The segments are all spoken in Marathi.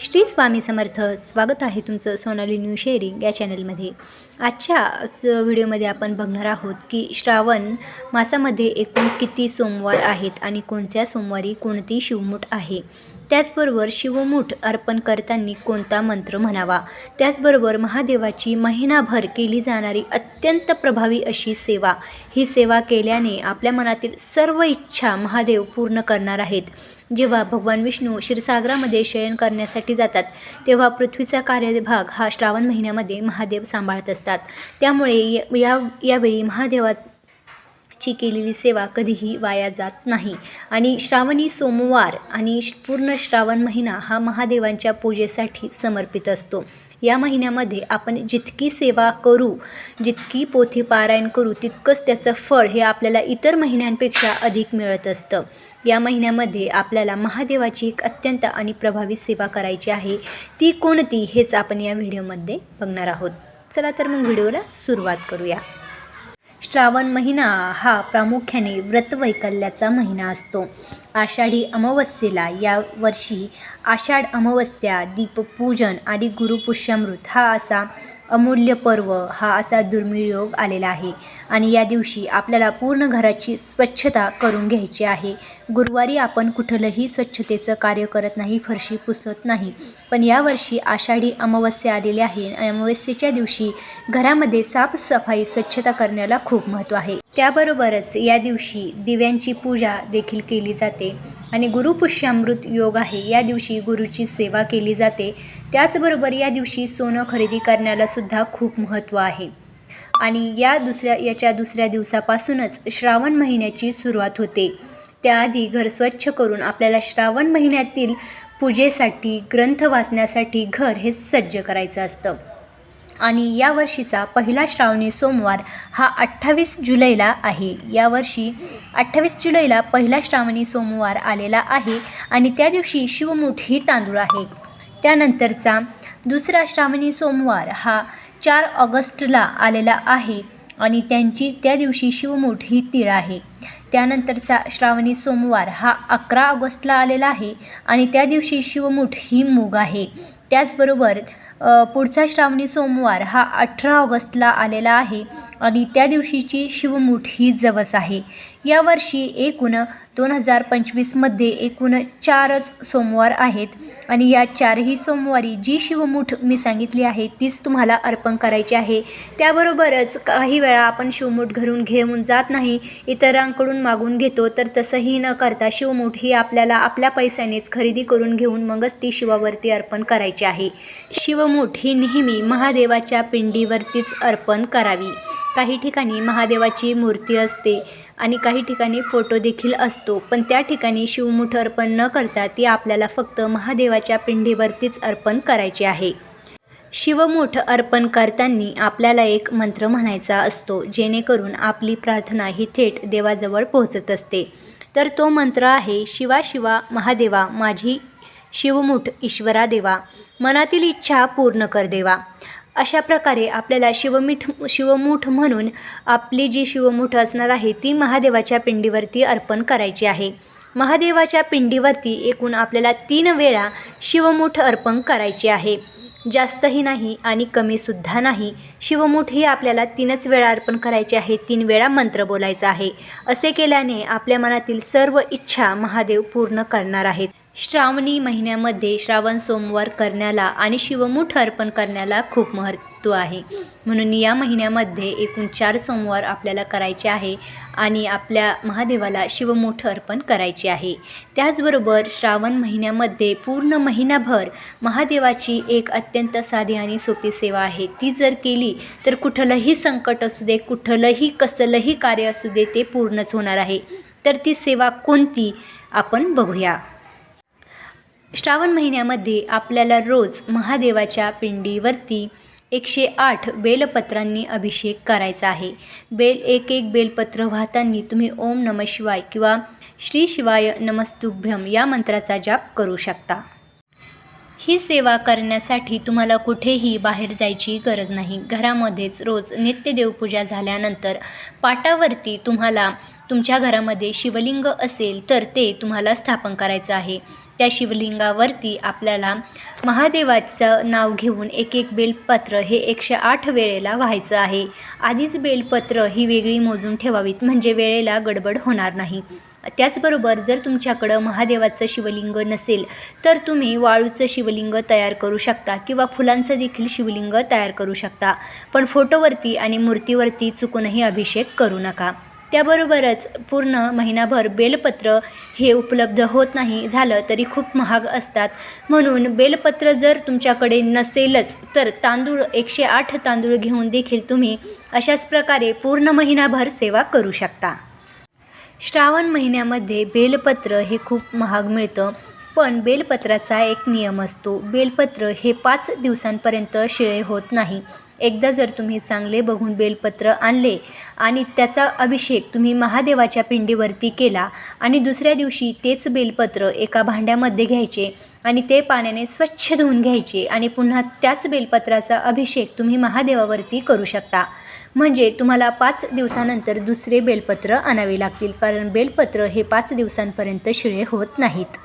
श्री स्वामी समर्थ. स्वागत आहे तुमचं सोनाली न्यू शेअरिंग या चॅनलमध्ये. आजच्या स व्हिडिओमध्ये आपण बघणार आहोत की श्रावण मासामध्ये एकूण किती सोमवार आहेत आणि कोणत्या सोमवारी कोणती शिवमूठ आहे? त्याचबरोबर शिवमुठ अर्पण करताना कोणता मंत्र म्हणावा? त्याचबरोबर महादेवाची महिनाभर केली जाणारी अत्यंत प्रभावी अशी सेवा. ही सेवा केल्याने आपल्या मनातील सर्व इच्छा महादेव पूर्ण करणार आहेत. जेव्हा भगवान विष्णू क्षीरसागरामध्ये शयन करण्यासाठी जातात तेव्हा पृथ्वीचा कार्यभाग हा श्रावण महिन्यामध्ये महादेव सांभाळत असतात. त्यामुळे या यावेळी महादेवात ची केलेली सेवा कधीही वाया जात नाही. आणि श्रावणी सोमवार आणि श- पूर्ण श्रावण महिना हा महादेवांच्या पूजेसाठी समर्पित असतो. या महिन्यामध्ये आपण जितकी सेवा करू जितकी पोथी पारायण करू तितकंच त्याचं फळ हे आपल्याला इतर महिन्यांपेक्षा अधिक मिळत असतं. या महिन्यामध्ये आपल्याला महादेवाची एक अत्यंत आणि प्रभावी सेवा करायची आहे. ती कोणती हेच आपण या व्हिडिओमध्ये बघणार आहोत. चला तर मग व्हिडिओला सुरुवात करूया. श्रावण महिना हा प्रामुख्याने व्रतवैकल्याचा महिना असतो. आषाढी अमावस्येला या वर्षी आषाढ अमावस्या दीपपूजन आणि गुरुपुष्यामृत हा असा अमूल्य पर्व हा असा दुर्मिळ योग आलेला आहे. आणि या दिवशी आपल्याला पूर्ण घराची स्वच्छता करून घ्यायची आहे. गुरुवारी आपण कुठलंही स्वच्छतेचं कार्य करत नाही फरशी पुसत नाही. पण यावर्षी आषाढी अमावस्या आलेली आहे. आणि अमावस्येच्या दिवशी घरामध्ये साफसफाई स्वच्छता करण्याला खूप महत्त्व आहे. त्याबरोबरच या दिवशी दिव्यांची पूजा देखील केली जाते. आणि गुरुपुष्यामृत योग आहे. या दिवशी गुरुची सेवा केली जाते. त्याचबरोबर या दिवशी सोनं खरेदी करण्याला सुद्धा खूप महत्त्व आहे. आणि या दुसऱ्या याच्या दुसऱ्या दिवसापासूनच श्रावण महिन्याची सुरुवात होते. त्याआधी घर स्वच्छ करून आपल्याला श्रावण महिन्यातील पूजेसाठी ग्रंथ वाचण्यासाठी घर हे सज्ज करायचं असतं. आणि या वर्षीचा पहिला श्रावणी सोमवार हा अठ्ठावीस जुलैला आहे. यावर्षी अठ्ठावीस जुलैला पहिला श्रावणी सोमवार आलेला आहे आणि त्या दिवशी शिवमूठ ही तांदूळ आहे. त्यानंतरचा दुसरा श्रावणी सोमवार हा चार ऑगस्टला आलेला आहे आणि त्यांची त्या दिवशी शिवमूठ ही तीळ आहे. त्यानंतरचा श्रावणी सोमवार हा अकरा ऑगस्टला आलेला आहे आणि त्या दिवशी शिवमूठ ही मूग आहे. त्याचबरोबर पुढचा श्रावणी सोमवार हा अठरा ऑगस्टला आलेला आहे. आणि त्या दिवशीची शिवमूठ ही जवस आहे. यावर्षी एकूण दोन हजार पंचवीसमध्ये एकूण चारच सोमवार आहेत आणि या चारही सोमवारी जी शिवमूठ मी सांगितली आहे तीच तुम्हाला अर्पण करायची आहे. त्याबरोबरच काही वेळा आपण शिवमूठ घरून घेऊन जात नाही इतरांकडून मागून घेतो तर तसंही न करता शिवमूठ ही आपल्याला आपल्या पैशानेच खरेदी करून घेऊन मगच ती शिवावरती अर्पण करायची आहे. शिवमूठ ही नेहमी महादेवाच्या पिंडीवरतीच अर्पण करावी. काही ठिकाणी महादेवाची मूर्ती असते आणि काही ठिकाणी फोटो देखील असतो. पण त्या ठिकाणी शिवमुठ अर्पण न करता ती आपल्याला फक्त महादेवाच्या पिंडीवरतीच अर्पण करायची आहे. शिवमुठ अर्पण करताना आपल्याला एक मंत्र म्हणायचा असतो जेणेकरून आपली प्रार्थना ही थेट देवाजवळ पोहोचत असते. तर तो मंत्र आहे शिवा शिवा महादेवा माझी शिवमुठ ईश्वरा देवा मनातील इच्छा पूर्ण कर देवा. अशा प्रकारे आपल्याला शिवमीठ शिवमूठ म्हणून आपली जी शिवमूठ असणार आहे ती महादेवाच्या पिंडीवरती अर्पण करायची आहे. महादेवाच्या पिंडीवरती एकूण आपल्याला तीन वेळा शिवमूठ अर्पण करायची आहे. जास्तही नाही आणि कमीसुद्धा नाही. शिवमूठ ही आपल्याला तीनच वेळा अर्पण करायची आहे तीन वेळा मंत्र बोलायचा आहे. असे केल्याने आपल्या मनातील सर्व इच्छा महादेव पूर्ण करणार आहेत. श्रावणी महिन्यामध्ये श्रावण सोमवार करण्याला आणि शिवमुठ अर्पण करण्याला खूप महत्त्व आहे. म्हणून या महिन्यामध्ये एकूण चार सोमवार आपल्याला करायचे आहे आणि आपल्या महादेवाला शिवमुठ अर्पण करायचे आहे. त्याचबरोबर श्रावण महिन्यामध्ये पूर्ण महिनाभर महादेवाची एक अत्यंत साधी आणि सोपी सेवा आहे. ती जर केली तर कुठलंही संकट असू दे कुठलंही कसलंही कार्य असू दे ते पूर्णच होणार आहे. तर ती सेवा कोणती? आपण बघूया. श्रावण महिन्यामध्ये आपल्याला रोज महादेवाच्या पिंडीवरती एकशे आठ बेलपत्रांनी अभिषेक करायचा आहे. बेल एक एक बेलपत्र वाहताना तुम्ही ओम नम शिवाय किंवा श्री शिवाय नमस्तुभ्यम या मंत्राचा जाप करू शकता. ही सेवा करण्यासाठी तुम्हाला कुठेही बाहेर जायची गरज नाही. घरामध्येच रोज नित्य देवपूजा झाल्यानंतर पाटावरती तुम्हाला तुमच्या घरामध्ये शिवलिंग असेल तर ते तुम्हाला स्थापन करायचं आहे. त्या शिवलिंगावरती आपल्याला महादेवाचं नाव घेऊन एक एक बेलपत्र हे एकशे आठ वेळेला व्हायचं आहे. आधीच बेलपत्र ही वेगळी मोजून ठेवावीत म्हणजे वेळेला गडबड होणार नाही. त्याचबरोबर जर तुमच्याकडं महादेवाचं शिवलिंग नसेल तर तुम्ही वाळूचं शिवलिंग तयार करू शकता किंवा फुलांचं देखील शिवलिंग तयार करू शकता. पण फोटोवरती आणि मूर्तीवरती चुकूनही अभिषेक करू नका. त्याबरोबरच पूर्ण महिनाभर बेलपत्र हे उपलब्ध होत नाही झालं तरी खूप महाग असतात. म्हणून बेलपत्र जर तुमच्याकडे नसेलच तर तांदूळ एकशे आठ तांदूळ घेऊन देखील तुम्ही अशाच प्रकारे पूर्ण महिनाभर सेवा करू शकता. श्रावण महिन्यामध्ये बेलपत्र हे खूप महाग मिळतं. पण बेलपत्राचा एक नियम असतो. बेलपत्र हे पाच दिवसांपर्यंत शिळे होत नाही. एकदा जर तुम्ही चांगले बघून बेलपत्र आणले आणि त्याचा अभिषेक तुम्ही महादेवाच्या पिंडीवरती केला आणि दुसऱ्या दिवशी तेच बेलपत्र एका भांड्यामध्ये घ्यायचे आणि ते पाण्याने स्वच्छ धुवून घ्यायचे आणि पुन्हा त्याच बेलपत्राचा अभिषेक तुम्ही महादेवावरती करू शकता. म्हणजे तुम्हाला पाच दिवसानंतर दुसरे बेलपत्र आणावे लागतील कारण बेलपत्र हे पाच दिवसांपर्यंत शिळे होत नाहीत.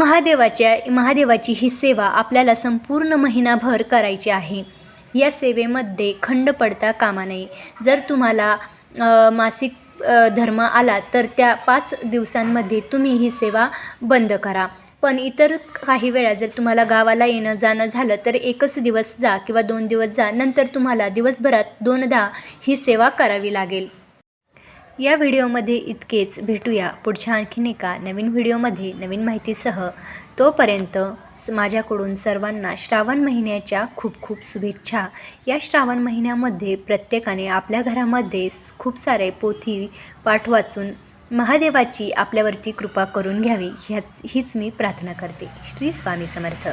महादेवाच्या महादेवाची ही सेवा आपल्याला संपूर्ण महिनाभर करायची आहे. या सेवेमध्ये खंड पडता कामा नये. जर तुम्हाला मासिक धर्म आला तर त्या पाच दिवसांमध्ये तुम्ही ही सेवा बंद करा. पण इतर काही वेळा जर तुम्हाला गावाला येणं जाणं झालं तर एकच दिवस जा किंवा दोन दिवस जा. नंतर तुम्हाला दिवसभरात दोनदा ही सेवा करावी लागेल. या व्हिडिओमध्ये इतकेच. भेटूया पुढच्या आणखीन एका नवीन व्हिडिओमध्ये नवीन माहितीसह. तोपर्यंत स- माझ्याकडून सर्वांना श्रावण महिन्याच्या खूप खूप शुभेच्छा. या श्रावण महिन्यामध्ये प्रत्येकाने आपल्या घरामध्ये खूप सारे पोथी पाठ वाचून महादेवाची आपल्यावरती कृपा करून घ्यावी. ह्याच हीच मी प्रार्थना करते. श्री स्वामी समर्थ.